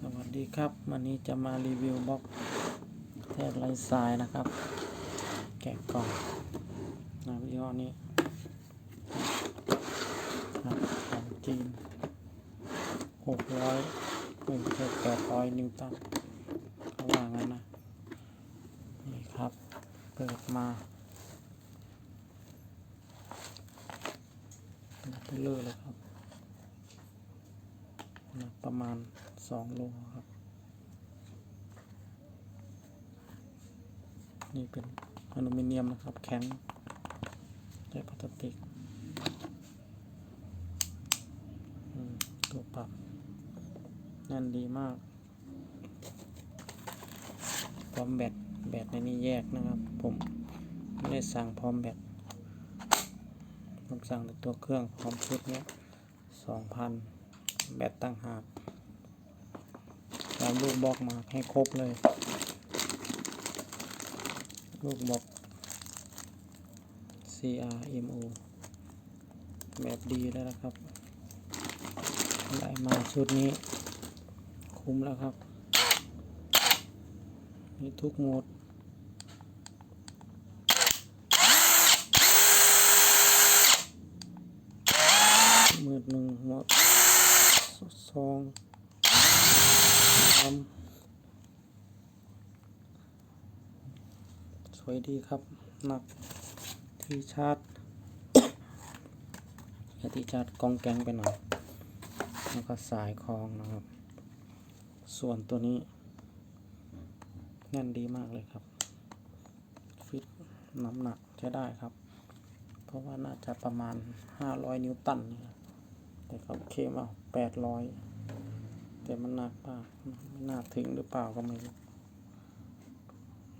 สวัสดีครับ วันนี้จะมารีวิวบล็อกแทบไรทรายนะครับ แกะกล่องนะยี่ห้อนี้ครับของจีนหกร้อยไม่ใช่แปดร้อยนิวตันเขาว่างั้นนะ นี่ครับ เปิดมาไปเลยเลยครับ ประมาณ สองโลครับ นี่เป็นอลูมิเนียมนะครับ แข็งใช้พลาสติกตัวปรับแน่นดีมากพร้อมแบตแบตในนี้แยกนะครับ ผมไม่ได้สั่งพร้อมแบตผมสั่งแต่ตัวเครื่องพร้อมชุดเนี้ยสองพันแบตตั้งหากาลูกบล็อกมาให้ครบเลย ลูกบล็อก CRMO แบบดีแล้วนะครับได้มาชุดนี้ คุ้มแล้วครับมีทุกโหมดมืดหนึ่งหมดสอง สามสวยดีครับ หนักที่ชาร์จอย่าที่ชาร์จกองแกงไปหน่อย แล้วก็สายคลองนะครับ ส่วนตัวนี้แน่นดีมากเลยครับ ฟิตน้ำหนักใช้ได้ครับ เพราะว่าน่าจะประมาณ 500 นิวตันนี่ครับแต่เขาเคมเอา800 แต่มันหนักมากไม่น่าถึงหรือเปล่าก็ไม่รู้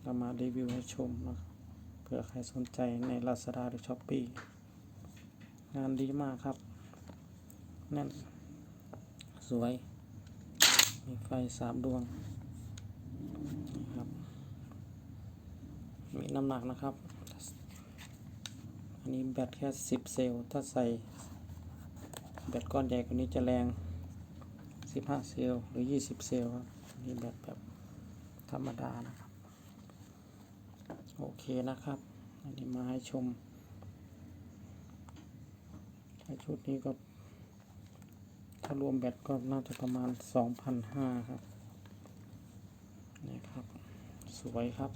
เรามารีวิวให้ชมนะครับเผื่อใครสนใจใน Lazada หรือ Shopee งานดีมากครับ แน่น สวย มีไฟสามดวงนะครับมีน้ำหนักนะครับ อันนี้แบตแค่ 10 เซลล์ถ้าใส่แบตก้อนใหญ่กว่านี้จะแรง 15เซลล์หรือ20เซลล์ครับนี่แบตแบบธรรมดานะครับ โอเคนะครับ อันนี้มาให้ชมชุดนี้ก็ ถ้ารวมแบตก็น่าจะประมาณ2,500ครับ นี่ครับ สวยครับ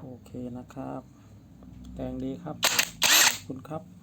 โอเคนะครับแรงดีครับ ขอบคุณครับ